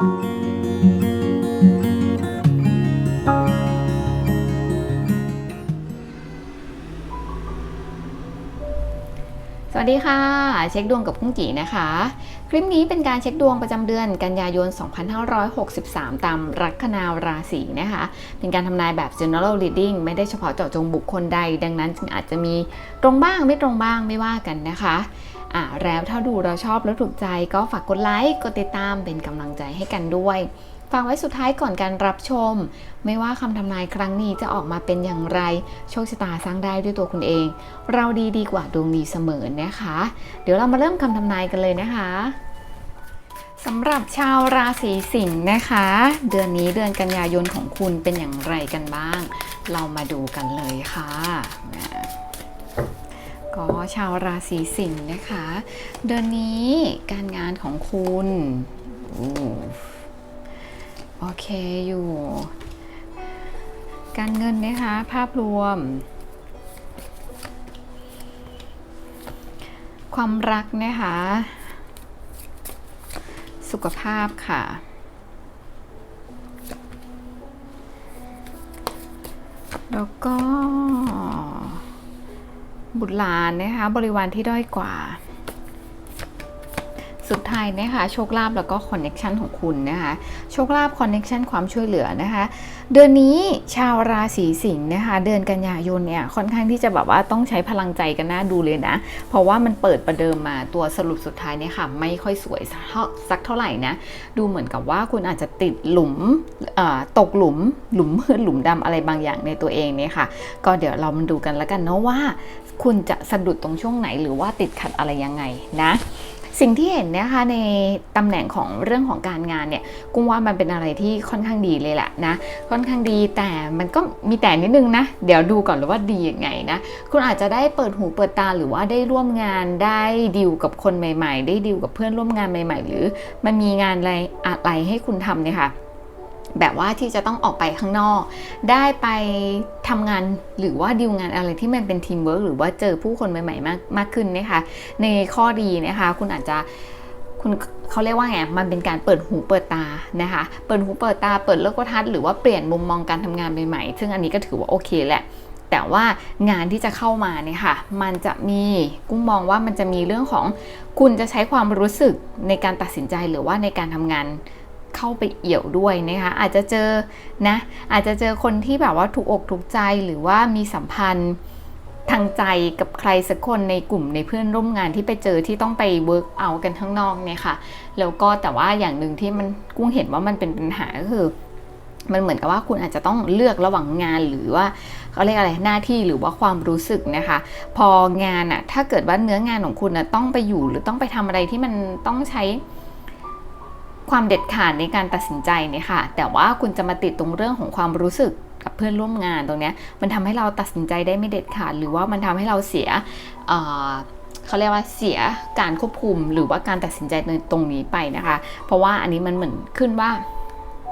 สวัสดีค่ะ เช็คดวงกับพุ่งจีนะคะ คลิปนี้เป็นการเช็คดวงประจำเดือนกันยายน 2563 ตามลัคนาราศีนะคะ เป็นการทำนายแบบ general reading ไม่ได้เฉพาะเจาะจงบุคคลใด ดังนั้นจึงอาจจะมีตรงบ้างไม่ตรงบ้างไม่ว่ากันนะคะ อ่าแล้วถ้าดูเราชอบแล้วถูกใจก็ฝากกดไลค์กดติดตามเป็นกำลังใจให้กันด้วยฟังไว้สุดท้ายก่อนการรับชม ไม่ว่าคำทำนายครั้งนี้จะออกมาเป็นอย่างไร โชคชะตาสร้างได้ด้วยตัวคุณเอง เราดีดีกว่าดวงดีเสมอนะคะ เดี๋ยวเรามาเริ่มคำทำนายกันเลยนะคะสำหรับชาวราศีสิงห์นะคะ เดือนนี้เดือนกันยายนของคุณเป็นอย่างไรกันบ้าง เรามาดูกันเลยค่ะ ก็ชาวราศีสิงห์นะคะ เดือนนี้การงานของคุณโอเคอยู่ การเงินนะคะ ภาพรวม ความรักนะคะ สุขภาพค่ะแล้วก็ บุตรหลานนะคะบริวารที่ด้อยกว่า สุดท้ายนะคะโชคลาภแล้วก็คอนเน็ชันของคุณนะคะโชคลาภคอนเน็ชันความช่วยเหลือนะคะเดือนนี้ชาวราศีสิงห์นะคะเดือนกันยายนเนี่ยค่อนข้างที่จะแบบว่าต้องใช้พลังใจกันน่าดูเลยนะ เพราะว่ามันเปิดประเดิมมาตัวสรุปสุดท้ายเนี่ยค่ะไม่ค่อยสวยสักเท่าไหร่นะดูเหมือนกับว่าคุณอาจจะติดหลุมตกหลุมหลุมมืดหลุมดำอะไรบางอย่างในตัวเองเนี่ยค่ะ ก็เดี๋ยวเรามาดูกันแล้วกันเนาะว่า คุณจะสะดุดตรงช่วงไหนหรือว่าติดขัดอะไรยังไงนะสิ่งที่เห็นนะคะในตำแหน่งของเรื่องของการงานเนี่ยกุ้งว่ามันเป็นอะไรที่ค่อนข้างดีเลยแหละนะค่อนข้างดีแต่มันก็มีแต่นิดนึงนะ เดี๋ยวดูก่อนเลยว่าดียังไงนะคุณอาจจะได้เปิดหูเปิดตาหรือว่าได้ร่วมงานได้ดิวกับคนใหม่ ๆ ได้ดิวกับเพื่อนร่วมงานใหม่ ๆ หรือมันมีงานอะไรอะไรให้คุณทำเนี่ยค่ะ แบบว่าที่จะต้องออกไปข้างนอก ได้ไปทำงานหรือว่าดีลงานอะไรที่มันเป็นทีมเวิร์กหรือว่าเจอผู้คนใหม่ๆมากมากขึ้นนะคะในข้อดีนะคะ คุณอาจจะคุณเขาเรียกว่าไง มันเป็นการเปิดหูเปิดตานะคะ เปิดหูเปิดตา เปิดโลกทัศน์หรือว่าเปลี่ยนมุมมองการทำงานใหม่ๆ ซึ่งอันนี้ก็ถือว่าโอเคแหละ แต่ว่างานที่จะเข้ามาเนี่ยค่ะ มันจะมีกุ้งมองว่ามันจะมีเรื่องของคุณจะใช้ความรู้สึกในการตัดสินใจหรือว่าในการทำงาน เข้าไปเอี่ยวด้วยนะคะอาจจะเจอนะอาจจะเจอคนที่แบบว่าถูกอกถูกใจหรือว่ามีสัมพันธ์ทางใจกับใครสักคนในกลุ่มในเพื่อนร่วมงานที่ไปเจอที่ต้องไปเวิร์กเอากันข้างนอกเนี่ยค่ะแล้วก็แต่ว่าอย่างหนึ่งที่มันกุ้งเห็นว่ามันเป็นปัญหาก็คือ มันเหมือนกับว่าคุณอาจจะต้องเลือกระหว่างงานหรือว่าเขาเรียกอะไรหน้าที่หรือว่าความรู้สึกนะคะ พองานอะถ้าเกิดว่าเนื้องานของคุณอะต้องไปอยู่หรือต้องไปทำอะไรที่มันต้องใช้ ความเด็ดขาดในการตัดสินใจเนี่ยค่ะ แต่ว่าคุณจะมาติดตรงเรื่องของความรู้สึกกับเพื่อนร่วมงานตรงนี้มันทำให้เราตัดสินใจได้ไม่เด็ดขาด หรือว่ามันทำให้เราเสียเเขาเรียกว่าเสียการควบคุมหรือว่าการตัดสินใจในตรงนี้ไปนะคะ เพราะว่าอันนี้มันเหมือนขึ้นว่า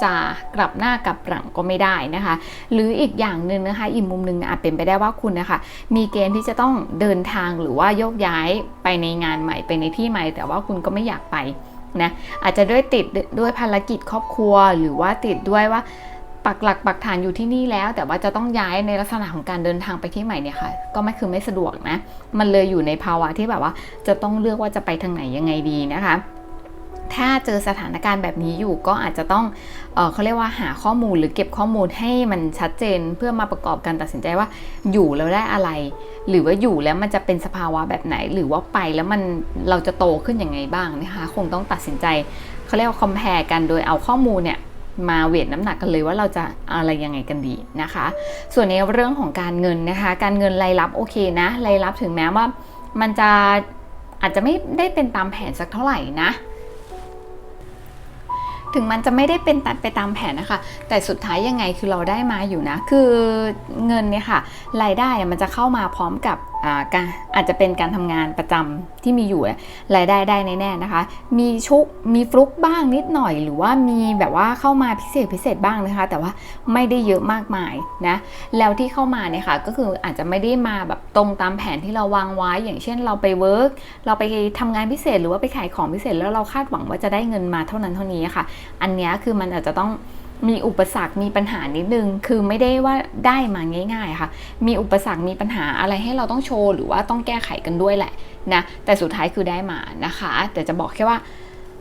จะกลับหน้ากลับหลังก็ไม่ได้นะคะ หรืออีกอย่างหนึ่งนะคะอีกมุมหนึ่งอาจเป็นไปได้ว่าคุณนะคะ มีเกณฑ์ที่จะต้องเดินทางหรือว่าโยกย้ายไปในงานใหม่ไปในที่ใหม่ แต่ว่าคุณก็ไม่อยากไป นะอาจจะด้วยติดด้วยภารกิจครอบครัว หรือว่าติดด้วยว่าปักหลักปักฐานอยู่ที่นี่แล้ว แต่ว่าจะต้องย้ายในลักษณะของการเดินทางไปที่ใหม่เนี่ยค่ะ ก็ไม่คือไม่สะดวกนะ มันเลยอยู่ในภาวะที่แบบว่าจะต้องเลือกว่าจะไปทางไหนยังไงดีนะคะ ถ้าเจอสถานการณ์แบบนี้อยู่ก็อาจจะต้องเออเขาเรียกว่าหาข้อมูลหรือเก็บข้อมูลให้มันชัดเจนเพื่อมาประกอบการตัดสินใจว่าอยู่แล้วได้อะไร หรือว่าอยู่แล้วมันจะเป็นสภาวะแบบไหน หรือว่าไปแล้วมันเราจะโตขึ้นยังไงบ้างนะคะคงต้องตัดสินใจเขาเรียกว่าคอมเพลกันโดยเอาข้อมูลเนี่ยมาเวทน้ำหนักกันเลยว่าเราจะอะไรยังไงกันดีนะคะ ส่วนในเรื่องของการเงินนะคะ การเงินรายรับโอเคนะรายรับถึงแม้ว่ามันจะอาจจะไม่ได้เป็นตามแผนสักเท่าไหร่นะ ถึงมันจะไม่ได้เป็นตัดไปตามแผนนะคะ แต่สุดท้ายยังไงคือเราได้มาอยู่นะ คือเงินเนี่ยค่ะ รายได้มันจะเข้ามาพร้อมกับอาจจะเป็นการทำงานประจำที่มีอยู่รายได้ได้แน่ๆนะคะ มีชุกมีฟลุกบ้างนิดหน่อย หรือว่ามีแบบว่าเข้ามาพิเศษพิเศษบ้างนะคะ แต่ว่าไม่ได้เยอะมากมายนะแล้วที่เข้ามาเนี่ยค่ะก็คืออาจจะไม่ได้มาแบบตรงตามแผนที่เราวางไว้ อย่างเช่นเราไปเวิร์กเราไปทำงานพิเศษ หรือว่าไปขายของพิเศษ แล้วเราคาดหวังว่าจะได้เงินมาเท่านั้นเท่านี้ค่ะ อันนี้คือมันอาจจะต้อง มีอุปสรรคมีปัญหานิดนึง คือไม่ได้ว่าได้มาง่ายๆค่ะ มีอุปสรรคมีปัญหาอะไรให้เราต้องโชว์ หรือว่าต้องแก้ไขกันด้วยแหละนะ แต่สุดท้ายคือได้มานะคะ แต่จะบอกแค่ว่า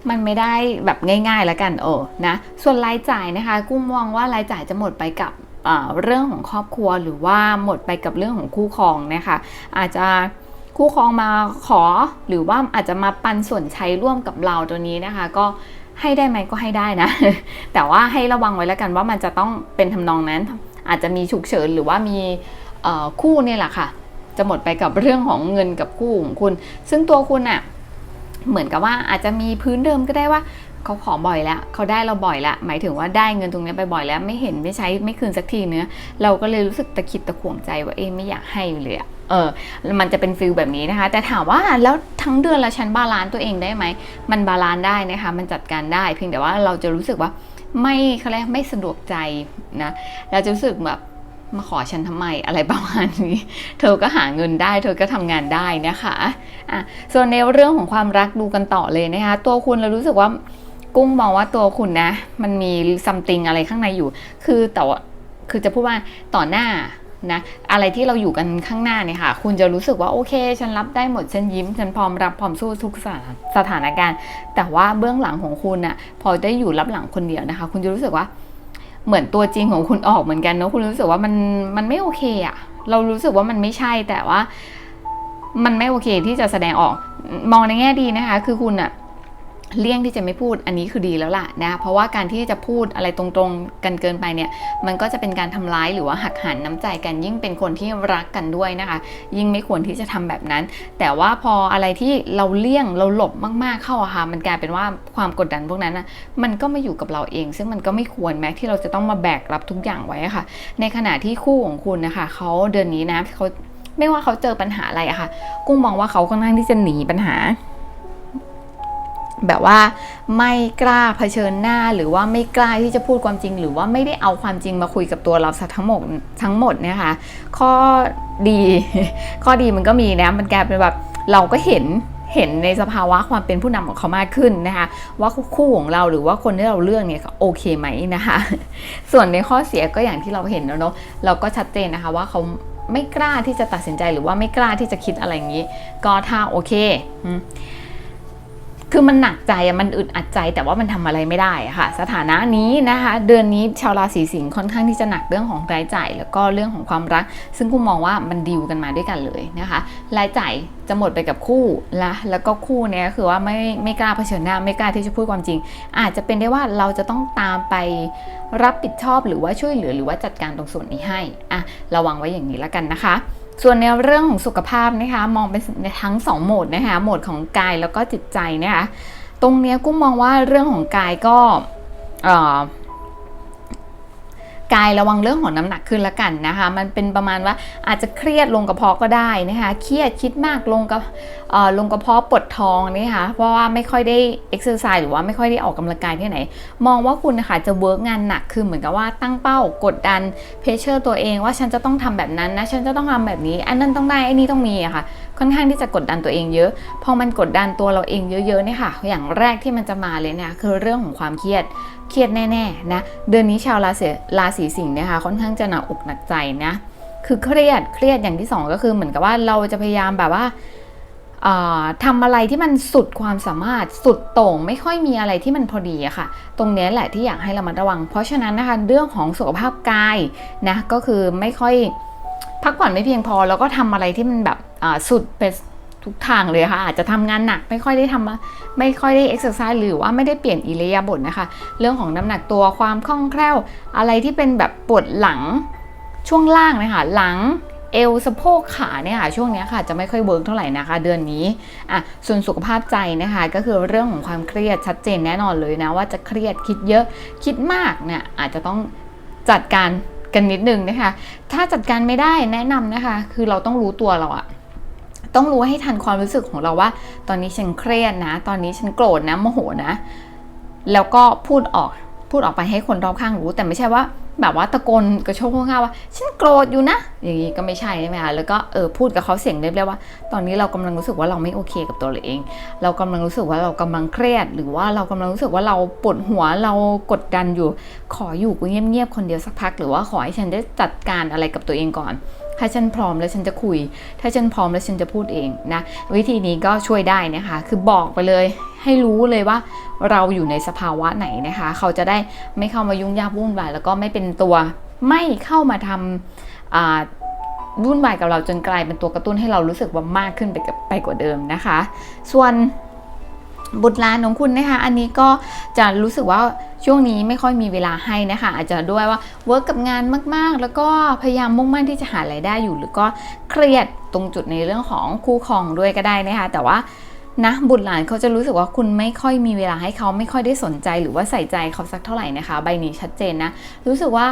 มันไม่ได้แบบง่ายๆแล้วกันเออนะ ส่วนรายจ่ายนะคะ กุ้งมองว่ารายจ่ายจะหมดไปกับเเรื่องของครอบครัวหรือว่าหมดไปกับเรื่องของคู่ครองนะคะ อาจจะคู่ครองมาขอหรือว่าอาจจะมาปันส่วนใช้ร่วมกับเราตัวนี้นะคะ ก็ ให้ได้ไหมก็ให้ได้นะ แต่ว่าให้ระวังไว้แล้วกันว่ามันจะต้องเป็นทำนองนั้น อาจจะมีฉุกเฉินหรือว่ามีคู่เนี่ยแหละค่ะ จะหมดไปกับเรื่องของเงินกับคู่ของคุณ ซึ่งตัวคุณอะเหมือนกับว่าอาจจะมีพื้นเดิมก็ได้ว่า เขาขอบ่อยแล้วเขาได้เราบ่อยแล้วหมายถึงว่าได้เงินตรงนี้ไปบ่อยแล้วไม่เห็นไม่ใช้ไม่คืนสักทีเนื้อเราก็เลยรู้สึกตะขิดตะขวงใจว่าเอ๊ไม่อยากให้เลยอะเออมันจะเป็นฟิลแบบนี้นะคะ แต่ถามว่าแล้วทั้งเดือนละฉันบาลานซ์ตัวเองได้ไหม มันบาลานซ์ได้นะคะ มันจัดการได้ เพียงแต่ว่าเราจะรู้สึกว่าไม่เขาเรียกไม่สะดวกใจนะ เราจะรู้สึกแบบมาขอฉันทำไมอะไรประมาณนี้ เธอก็หาเงินได้ เธอก็ทำงานได้นะคะอะส่วนในเรื่องของความรักดูกันต่อเลยนะคะ ตัวคุณเรารู้สึกว่า กุ้งมองว่าตัวคุณนะ มันมีซัมติงอะไรข้างในอยู่ คือแต่ว่าคือจะพูดว่าต่อหน้านะอะไรที่เราอยู่กันข้างหน้าเนี่ยค่ะ คุณจะรู้สึกว่าโอเค ฉันรับได้หมด ฉันยิ้ม ฉันพร้อมรับพร้อมสู้ทุกสถานสถานการณ์ แต่ว่าเบื้องหลังของคุณน่ะพอได้อยู่รับหลังคนเดียวนะคะ คุณจะรู้สึกว่าเหมือนตัวจริงของคุณออกเหมือนกันเนอะคุณรู้สึกว่ามันมันไม่โอเคอะเรารู้สึกว่ามันไม่ใช่แต่ว่า มันไม่โอเคที่จะแสดงออกมองในแง่ดีนะคะ คือคุณอะ เลี่ยงที่จะไม่พูดอันนี้คือดีแล้วล่ะนะเพราะว่าการที่จะพูดอะไรตรงๆกันเกินไปเนี่ยมันก็จะเป็นการทำร้ายหรือว่าหักหันน้ำใจกันยิ่งเป็นคนที่รักกันด้วยนะคะ ยิ่งไม่ควรที่จะทำแบบนั้น แต่ว่าพออะไรที่เราเลี่ยงเราหลบมากๆเข้าอะค่ะมันกลายเป็นว่าความกดดันพวกนั้นนะมันก็มาอยู่กับเราเอง ซึ่งมันก็ไม่ควรแม้ที่เราจะต้องมาแบกรับทุกอย่างไว้ค่ะ ในขณะที่คู่ของคุณนะคะเขาเดือนนี้นะเขาไม่ว่าเขาเจอปัญหาอะไรอะค่ะ กุ้งมองว่าเขาค่อนข้างที่จะหนีปัญหา แบบว่าไม่กล้าเผชิญหน้าหรือว่าไม่กล้าที่จะพูดความจริง หรือว่าไม่ได้เอาความจริงมาคุยกับตัวเราทั้งหมดทั้งหมดเนะคะ ข้อดี ข้อดีมันก็มีนะมันกลายเป็นแบบเราก็เห็นเห็นในสภาวะความเป็นผู้นำของเขามากขึ้นนะคะว่าคู่ของเราหรือว่าคนที่เราเลือกเนี่ยโอเคไหมนะคะ ส่วนในข้อเสียก็อย่างที่เราเห็นแล้วเนาะเราก็ชัดเจนนะคะว่าเขาไม่กล้าที่จะตัดสินใจหรือว่าไม่กล้าที่จะคิดอะไรอย่างนี้ ก็ถ้าโอเค คือมันหนักใจมันอึดอัดใจแต่ว่ามันทำอะไรไม่ได้ค่ะ สถานะนี้นะคะ เดือนนี้ชาวราศีสิงห์ค่อนข้างที่จะหนักเรื่องของรายจ่าย แล้วก็เรื่องของความรัก ซึ่งกูมองว่ามันดีลกันมาด้วยกันเลยนะคะรายจ่ายจะหมดไปกับคู่ละแล้วก็คู่เนี้ยคือว่าไม่ไม่กล้าเผชิญหน้าไม่กล้าที่จะพูดความจริง อาจจะเป็นได้ว่าเราจะต้องตามไปรับผิดชอบหรือว่าช่วยเหลือหรือว่าจัดการตรงส่วนนี้ให้อะระวังไว้อย่างนี้แล้วกันนะคะ ส่วนในเรื่องของสุขภาพนะคะมองเป็นในทั้งสองโหมดนะคะโหมดของกายแล้วก็จิตใจนะคะตรงเนี้ยกุ้งมองว่าเรื่องของกายก็อ่อ กายระวังเรื่องของน้ำหนักขึ้นละกันนะคะ มันเป็นประมาณว่าอาจจะเครียดลงกระเพาะก็ได้นะคะเครียดคิดมากลงกับเออลงกระเพาะปวดท้องนี่ค่ะเพราะว่าไม่ค่อยได้เอ็กซ์เซอร์ไซส์หรือว่าไม่ค่อยได้ออกกำลังกายที่ไหน มองว่าคุณนะคะจะเวิร์กงานหนักคือเหมือนกับว่าตั้งเป้ากดดันเพรสเชอร์ตัวเองว่าฉันจะต้องทำแบบนั้นนะฉันจะต้องทำแบบนี้ อันนั้นต้องได้อันนี้ต้องมีอะค่ะค่อนข้างที่จะกดดันตัวเองเยอะพอมันกดดันตัวเราเองเยอะๆเนี่ยค่ะ อย่างแรกที่มันจะมาเลยเนี่ยคือเรื่องของความเครียดเครียดแน่ๆนะเดือนนี้ชาวราศีราศีสิงห์เนี่ยค่ะค่อนข้างจะหนักอกหนักใจนะคือเครียดเครียดอย่างที่สองก็คือเหมือนกับว่าเราจะพยายามแบบว่าเอ่อทำอะไรที่มันสุดความสามารถสุดโต่งไม่ค่อยมีอะไรที่มันพอดีอะค่ะ ตรงนี้แหละที่อยากให้เรามาระวัง เพราะฉะนั้นนะคะเรื่องของสุขภาพกายนะก็คือไม่ค่อยพักผ่อนไม่เพียงพอ แล้วก็ทำอะไรที่มันแบบสุดไป ทุกทางเลยค่ะ อาจจะทำงานหนักไม่ค่อยได้ทำไม่ค่อยได้เอ็กซ์ไซส์หรือว่าไม่ได้เปลี่ยนอิริยบถนะคะ เรื่องของน้ำหนักตัวความคล่องแคล่ว อะไรที่เป็นแบบปวดหลังช่วงล่างนะคะหลังเอวสะโพกขาเนี่ยค่ะช่วงนี้ค่ะจะไม่ค่อยเวิร์กเท่าไหร่นะคะ เดือนนี้อะส่วนสุขภาพใจนะคะก็คือเรื่องของความเครียดชัดเจนแน่นอนเลยนะว่าจะเครียดคิดเยอะคิดมากเนี่ยอาจจะต้องจัดการกันนิดนึงนะคะ ถ้าจัดการไม่ได้แนะนำนะคะ คือเราต้องรู้ตัวเราอะ ต้องรู้ให้ทันความรู้สึกของเราว่า ตอนนี้ฉันเครียดนะ ตอนนี้ฉันโกรธนะโมโหนะ แล้วก็พูดออกพูดออกไปให้คนรอบข้างรู้แต่ไม่ใช่ว่า แบบว่าตะโกนกระโชกข้างๆว่า ฉันโกรธอยู่นะ อย่างนี้ก็ไม่ใช่ใช่ไหมคะแล้วก็เออพูดกับเขาเสียงเรียบๆว่า ตอนนี้เรากำลังรู้สึกว่าเราไม่โอเคกับตัวเราเอง เรากำลังรู้สึกว่าเรากำลังเครียด หรือว่าเรากำลังรู้สึกว่าเราปวดหัวเรากดดันอยู่ ขออยู่เงียบๆคนเดียวสักพัก หรือว่าขอให้ฉันได้จัดการอะไรกับตัวเองก่อน ถ้าฉันพร้อมแล้วฉันจะคุย ถ้าฉันพร้อมแล้วฉันจะพูดเองนะ วิธีนี้ก็ช่วยได้นะคะ คือบอกไปเลย ให้รู้เลยว่าเราอยู่ในสภาวะไหนนะคะ เขาจะได้ไม่เข้ามายุ่งยากวุ่นวายแล้วก็ไม่เป็นตัวไม่เข้ามาทำอ่าวุ่นวายกับเราจนกลายเป็นตัวกระตุ้นให้เรารู้สึกว่ามากขึ้นไปกับไปกว่าเดิมนะคะ ส่วน บุตรหลานของคุณนะคะ อันนี้ก็จะรู้สึกว่าช่วงนี้ไม่ค่อยมีเวลาให้นะคะ อาจจะด้วยว่าเวิร์กกับงานมาก ๆ แล้วก็พยายามมุ่งมั่นที่จะหารายได้อยู่ หรือก็เครียดตรงจุดในเรื่องของคู่ครองด้วยก็ได้นะคะ แต่ว่านะบุตรหลานเขาจะรู้สึกว่าคุณไม่ค่อยมีเวลาให้เขาไม่ค่อยได้สนใจหรือว่าใส่ใจเขาสักเท่าไหร่นะคะ ใบนี้ชัดเจนนะ รู้สึกว่า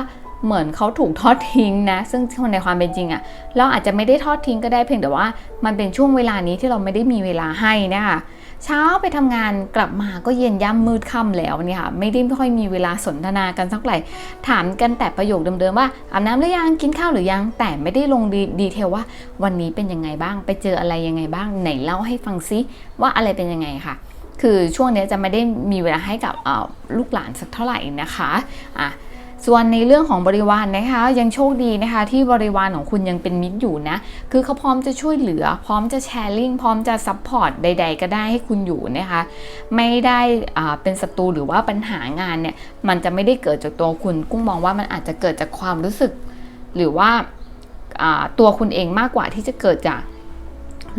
เหมือนเขาถูกทอดทิ้งนะ ซึ่งในความเป็นจริงอะเราอาจจะไม่ได้ทอดทิ้งก็ได้เพียงแต่ว่า มันเป็นช่วงเวลานี้ที่เราไม่ได้มีเวลาให้นะคะ เช้าไปทำงานกลับมาก็เย็นย่ำมืดค่ำแล้วเนี่ยค่ะไม่ได้ไม่ค่อยมีเวลาสนทนากันสักเท่าไหร่ถามกันแต่ประโยคเดิมๆว่าอาบน้ำหรือยังกินข้าวหรือยัง แต่ไม่ได้ลงดดีเทลว่า วันนี้เป็นยังไงบ้าง ไปเจออะไรยังไงบ้างไหนเล่าให้ฟังซิว่าอะไรเป็นยังไงค่ะ คือช่วงนี้จะไม่ได้มีเวลาให้กับลูกหลานสักเท่าไหร่นะคะอะ ส่วนในเรื่องของบริวารนนะคะยังโชคดีนะคะที่บริวารของคุณยังเป็นมิตรอยู่นะคือเขาพร้อมจะช่วยเหลือ พร้อมจะแชร์ลิงพร้อมจะซัพพอร์ตใด ๆ ก็ได้ให้คุณอยู่นะคะไม่ได้อ่าเป็นศัตรูหรือว่าปัญหางานเนี่ยมันจะไม่ได้เกิดจากตัวคุณ กุ้งมองว่ามันอาจจะเกิดจากความรู้สึก หรือว่าตัวคุณเองมากกว่าที่จะเกิดจาก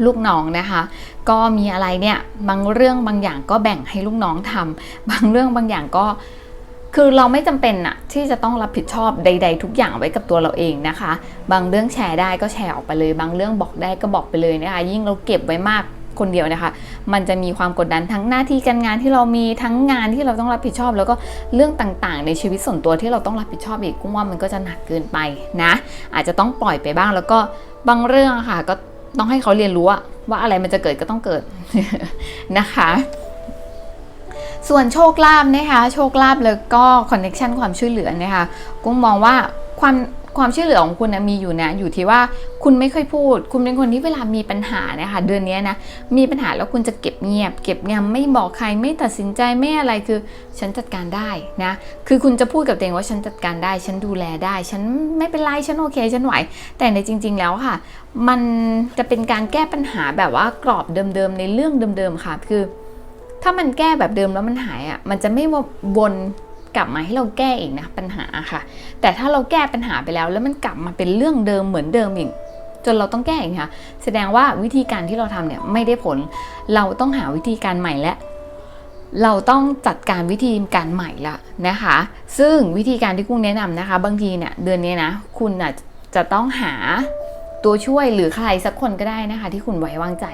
ลูกน้องนะคะ ก็มีอะไรเนี่ยบางเรื่องบางอย่างก็แบ่งให้ลูกน้องทำบางเรื่องบางอย่างก็ คือเราไม่จำเป็นอะที่จะต้องรับผิดชอบใด ๆ ทุกอย่างไว้กับตัวเราเองนะคะ บางเรื่องแชร์ได้ก็แชร์ออกไปเลย บางเรื่องบอกได้ก็บอกไปเลยนะคะ ยิ่งเราเก็บไว้มากคนเดียวนะคะ มันจะมีความกดดันทั้งหน้าที่การงานที่เรามีทั้งงานที่เราต้องรับผิดชอบ แล้วก็เรื่องต่างๆ ในชีวิตส่วนตัวที่เราต้องรับผิดชอบอีกกุ้งว่ามันก็จะหนักเกินไปนะ อาจจะต้องปล่อยไปบ้าง แล้วก็บางเรื่องค่ะก็ต้องให้เขาเรียนรู้ว่าอะไรมันจะเกิดก็ต้องเกิดนะคะ ส่วนโชคลาภนะคะโชคลาภแล้วก็คอนเน็ชันความช่วยเหลือนะคะกุ้งมองว่าความความช่วยเหลือของคุณนะมีอยู่นะอยู่ที่ว่าคุณไม่ค่อยพูด คุณเป็นคนที่เวลามีปัญหานะคะเดือนนี้นะมีปัญหาแล้วคุณจะเก็บเงียบ เก็บเงียบไม่บอกใครไม่ตัดสินใจไม่อะไรคือ ฉันจัดการได้นะคือคุณจะพูดกับตัวเองว่าฉันจัดการได้ ฉันดูแลได้ ฉันไม่เป็นไรฉันโอเคฉันไหว แต่ในจริง ๆ แล้วค่ะ มันจะเป็นการแก้ปัญหาแบบว่ากรอบเดิมๆในเรื่องเดิมๆค่ะ คือ ถ้ามันแก้แบบเดิมแล้วมันหายอะ่ะมันจะไม่วนกลับมาให้เราแก้อีกนะปัญหาค่ะ แต่ถ้าเราแก้ปัญหาไปแล้ว แล้วมันกลับมาเป็นเรื่องเดิมเหมือนเดิมอีกจนเราต้องแก้อีกค่ะ แสดงว่าวิธีการที่เราทำเนี่ยไม่ได้ผล เราต้องหาวิธีการใหม่และ เราต้องจัดการวิธีการใหม่ละนะคะ ซึ่งวิธีการที่กุ้งแนะนำนะคะ บางทีเนี่ยเดือนนี้นะ คุณอะจะต้องหาตัวช่วยหรือใครสักคนก็ได้นะคะ ที่คุณไว้วางใจ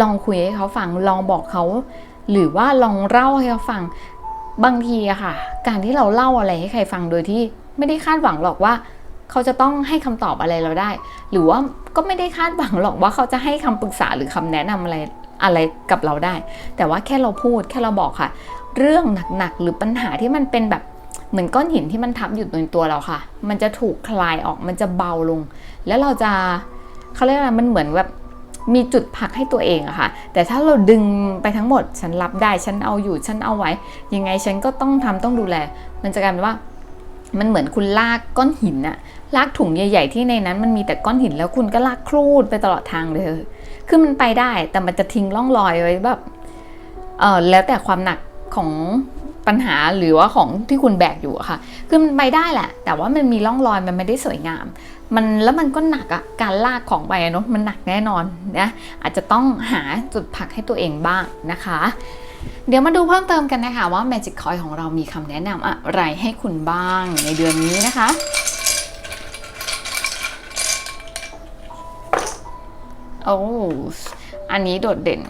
ลองคุยให้เขาฟังลองบอกเขา หรือว่าลองเล่าให้เขาฟังบางทีอะค่ะ การที่เราเล่าอะไรให้ใครฟังโดยที่ไม่ได้คาดหวังหรอกว่า เขาจะต้องให้คำตอบอะไรเราได้ หรือว่าก็ไม่ได้คาดหวังหรอกว่าเขาจะให้คำปรึกษาหรือคำแนะนำอะไรอะไรกับเราได้ แต่ว่าแค่เราพูดแค่เราบอกค่ะ เรื่องหนักๆหรือปัญหาที่มันเป็นแบบเหมือนก้อนหินที่มันทับอยู่ในตัวเราค่ะ มันจะถูกคลายออกมันจะเบาลง แล้วเราจะเขาเรียกอะไรมันเหมือนแบบ มีจุดพักให้ตัวเองอะค่ะ แต่ถ้าเราดึงไปทั้งหมด ฉันรับได้ ฉันเอาอยู่ ฉันเอาไว้ ยังไงฉันก็ต้องทำต้องดูแล มันจะกลายเป็นว่า มันเหมือนคุณลากก้อนหินอะลากถุงใหญ่ๆที่ในนั้นมันมีแต่ก้อนหินแล้วคุณก็ลากครูดไปตลอดทางเลย คือมันไปได้ แต่มันจะทิ้งร่องรอยไว้แบบ เออแล้วแต่ความหนักของ ปัญหาหรือว่าของที่คุณแบกอยู่อะค่ะ คือมันไปได้แหละ แต่ว่ามันมีร่องรอยมันไม่ได้สวยงาม มันแล้วมันก็หนักอะการลากของไปเนาะมันหนักแน่นอนนะอาจจะต้องหาจุดพักให้ตัวเองบ้างนะคะ เดี๋ยวมาดูเพิ่มเติมกันนะคะว่า Magic Coin ของเรามีคำแนะนำอะไรให้คุณบ้างในเดือนนี้นะคะโอ้อันนี้โดดเด่น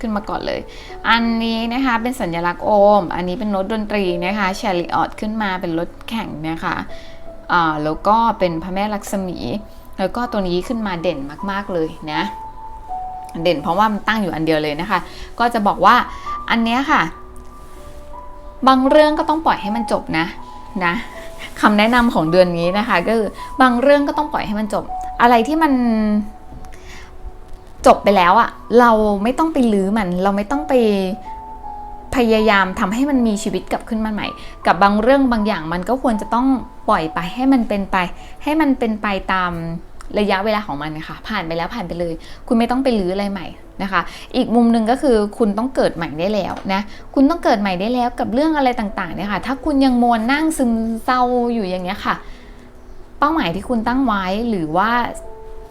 ขึ้นมาก่อนเลย อันนี้นะคะเป็นสัญลักษณ์โอม อันนี้เป็นรถดนตรีนะคะแชริออตขึ้นมาเป็นรถแข่งนะคะอ่าแล้วก็เป็นพระแม่ลักษมี แล้วก็ตัวนี้ขึ้นมาเด่นมากๆเลยนะเด่นเพราะว่ามันตั้งอยู่อันเดียวเลยนะคะ ก็จะบอกว่าอันเนี้ยค่ะ บางเรื่องก็ต้องปล่อยให้มันจบนะนะคำแนะนำของเดือนนี้นะคะก็คือบางเรื่องก็ต้องปล่อยให้มันจบ อะไรที่มัน จบไปแล้วอะเราไม่ต้องไปลื้อมัน เราไม่ต้องไปพยายามทำให้มันมีชีวิตกลับขึ้นมาใหม่ กับบางเรื่องบางอย่างมันก็ควรจะต้องปล่อยไปให้มันเป็นไป ให้มันเป็นไปตามระยะเวลาของมันนะคะผ่านไปแล้วผ่านไปเลย คุณไม่ต้องไปลื้ออะไรใหม่นะคะ อีกมุมหนึ่งก็คือคุณต้องเกิดใหม่ได้แล้วนะคุณต้องเกิดใหม่ได้แล้วกับเรื่องอะไรต่างๆเนี่ยค่ะ ถ้าคุณยังมวนนั่งซึมเศร้าอยู่อย่างเงี้ยค่ะ เป้าหมายที่คุณตั้งไว้หรือว่า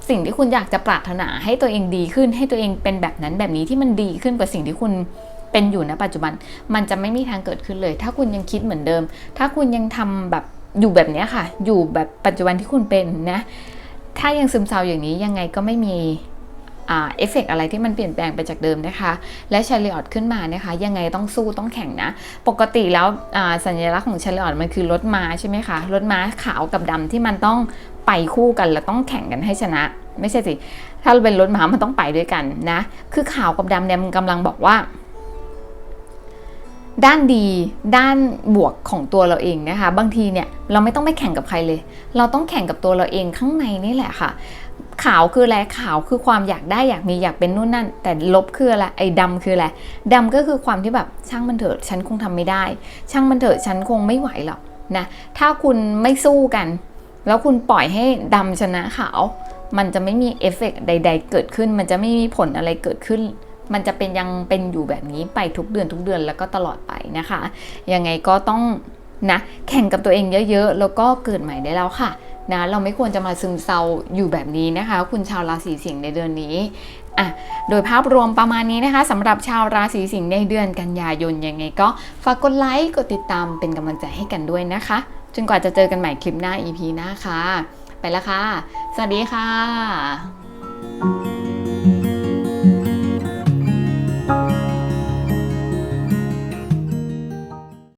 สิ่งที่คุณอยากจะปรารถนาให้ตัวเองดีขึ้น ให้ตัวเองเป็นแบบนั้นแบบนี้ที่มันดีขึ้นกว่าสิ่งที่คุณเป็นอยู่ณปัจจุบัน มันจะไม่มีทางเกิดขึ้นเลย ถ้าคุณยังคิดเหมือนเดิม ถ้าคุณยังทำแบบอยู่แบบนี้ค่ะ อยู่แบบปัจจุบันที่คุณเป็นนะ ถ้ายังซึมเศร้าอย่างนี้ยังไงก็ไม่มี เอฟเฟกต์อะไรที่มันเปลี่ยนแปลงไปจากเดิมนะคะ และชาลีออดขึ้นมานะคะ ยังไงต้องสู้ต้องแข่งนะ ปกติแล้วสัญลักษณ์ของชาลีออดมันคือรถม้าใช่ไหมคะรถม้าขาวกับดำที่มันต้องไปคู่กันและต้องแข่งกันให้ชนะ ไม่ใช่สิ ถ้าเป็นรถม้ามันต้องไปด้วยกันนะ คือขาวกับดำเนี่ยมันกำลังบอกว่า ด้านดีด้านบวกของตัวเราเองนะคะ บางทีเนี่ยเราไม่ต้องไปแข่งกับใครเลย เราต้องแข่งกับตัวเราเองข้างในนี่แหละค่ะ ขาวคืออะไรขาวคือความอยากได้อยากมีอยากเป็นนู่นนั่น แต่ลบคืออะไรไอ้ดำคืออะไรดำก็คือความที่แบบช่างมันเถอะฉันคงทำไม่ได้ ช่างมันเถอะฉันคงไม่ไหวหรอกนะถ้าคุณไม่สู้กัน แล้วคุณปล่อยให้ดำชนะขาว มันจะไม่มีเอฟเฟกต์ใด ๆ เกิดขึ้น มันจะไม่มีผลอะไรเกิดขึ้น มันจะเป็นยังเป็นอยู่แบบนี้ไปทุกเดือนทุกเดือนแล้วก็ตลอดไปนะคะยังไงก็ต้อง นะแข่งกับตัวเองเยอะๆ แล้วก็เกิดใหม่ได้แล้วค่ะนะเราไม่ควรจะมาซึมเศร้าอยู่แบบนี้นะคะ คุณชาวราศีสิงห์ในเดือนนี้อะโดยภาพรวมประมาณนี้นะคะสำหรับชาวราศีสิงห์ในเดือนกันยายนยังไงก็ฝากกดไลค์กดติดตามเป็นกำลังใจให้กันด้วยนะคะ จนกว่าจะเจอกันใหม่คลิปหน้า EP หน้าค่ะ ไปแล้วค่ะ สวัสดีค่ะ